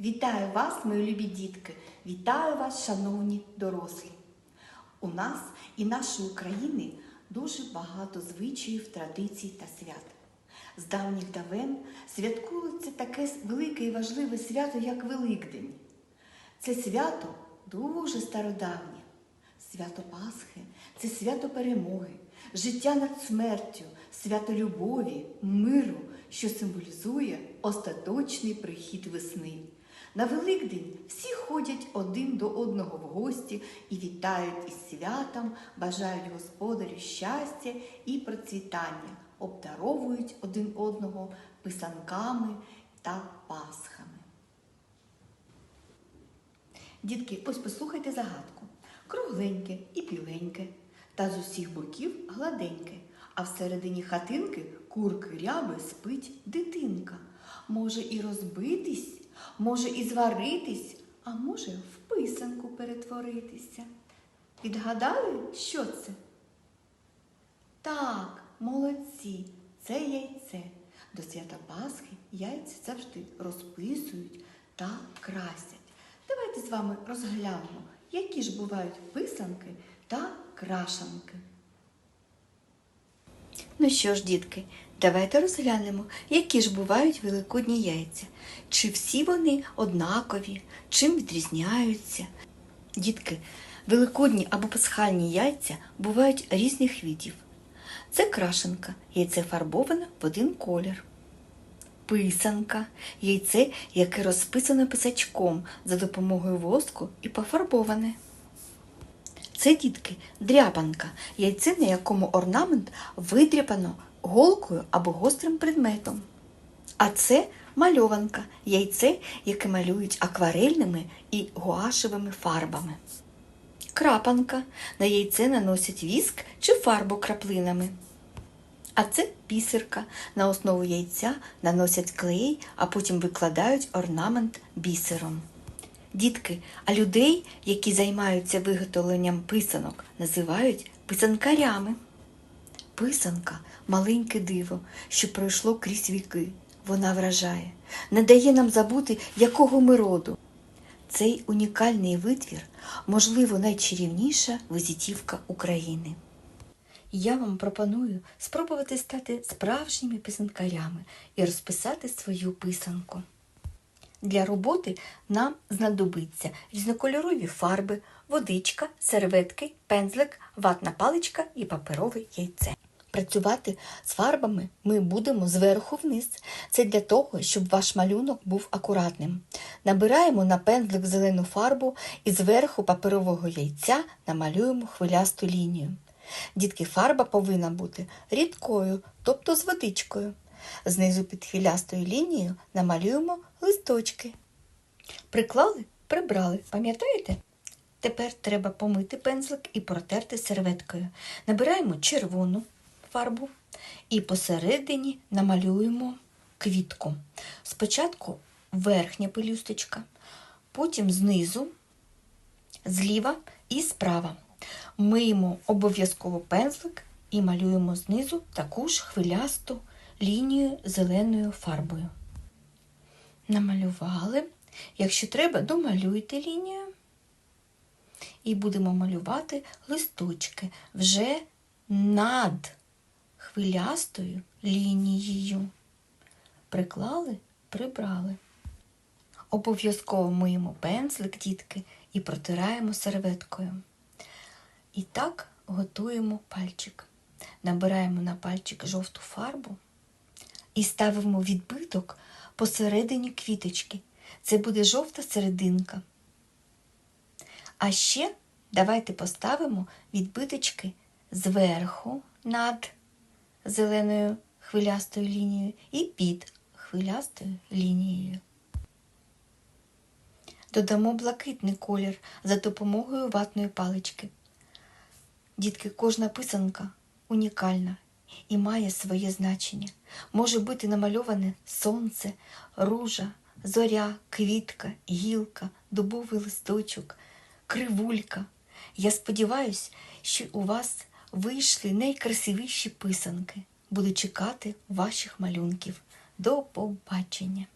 Вітаю вас, мої любі дітки! Вітаю вас, шановні дорослі! У нас і нашої України дуже багато звичаїв, традицій та свят. З давніх давен святкується таке велике і важливе свято, як Великдень. Це свято дуже стародавнє. Свято Пасхи це свято перемоги, життя над смертю, свято любові, миру, що символізує остаточний прихід весни. На Великдень всі ходять один до одного в гості і вітають із святом, бажають господарю щастя і процвітання, обдаровують один одного писанками та пасхами. Дітки, ось послухайте загадку. Кругленьке і біленьке, та з усіх боків гладеньке, а всередині хатинки курки ряби спить дитинка. Може і розбитись, може і зваритись, а може в писанку перетворитися. Відгадали, що це? Так, молодці, це яйце. До свята Пасхи яйця завжди розписують та красять. Давайте з вами розглянемо, які ж бувають писанки та крашанки. Ну що ж, дітки, давайте розглянемо, які ж бувають великодні яйця. Чи всі вони однакові, чим відрізняються. Дітки, великодні або пасхальні яйця бувають різних видів. Це крашенка, яйце фарбоване в один колір. Писанка яйце, яке розписане писачком за допомогою воску і пофарбоване. Це дітки дряпанка, яйце, на якому орнамент видряпано голкою або гострим предметом. А це мальованка, яйце, яке малюють акварельними і гуашевими фарбами. Крапанка на яйце наносять віск чи фарбу краплинами. А це бісерка. На основу яйця наносять клей, а потім викладають орнамент бісером. Дітки, а людей, які займаються виготовленням писанок, називають писанкарями. Писанка маленьке диво, що пройшло крізь віки. Вона вражає, не дає нам забути, якого ми роду. Цей унікальний витвір, можливо, найчарівніша визитівка України. Я вам пропоную спробувати стати справжніми писанкарями і розписати свою писанку. Для роботи нам знадобиться різнокольорові фарби, водичка, серветки, пензлик, ватна паличка і паперове яйце. Працювати з фарбами ми будемо зверху вниз. Це для того, щоб ваш малюнок був акуратним. Набираємо на пензлик зелену фарбу і зверху паперового яйця намалюємо хвилясту лінію. Дітки, фарба повинна бути рідкою, тобто з водичкою. Знизу під хвилястою лінією намалюємо листочки. Приклали, прибрали, пам'ятаєте? Тепер треба помити пензлик і протерти серветкою. Набираємо червону фарбу і посередині намалюємо квітку. Спочатку верхня пелюсточка, потім знизу, зліва і справа. Миємо обов'язково пензлик і малюємо знизу таку ж хвилясту лінію зеленою фарбою. Намалювали. Якщо треба, домалюйте лінію. І будемо малювати листочки вже над хвилястою лінією. Приклали, прибрали. Обов'язково миємо пензлик, дітки, і протираємо серветкою. І так готуємо пальчик. Набираємо на пальчик жовту фарбу і ставимо відбиток посередині квіточки. Це буде жовта серединка. А ще давайте поставимо відбиточки зверху над зеленою хвилястою лінією і під хвилястою лінією. Додамо блакитний колір за допомогою ватної палички. Дітки, кожна писанка унікальна і має своє значення. Може бути намальоване сонце, ружа, зоря, квітка, гілка, дубовий листочок, кривулька. Я сподіваюся, що у вас вийшли найкрасивіші писанки. Буду чекати ваших малюнків. До побачення!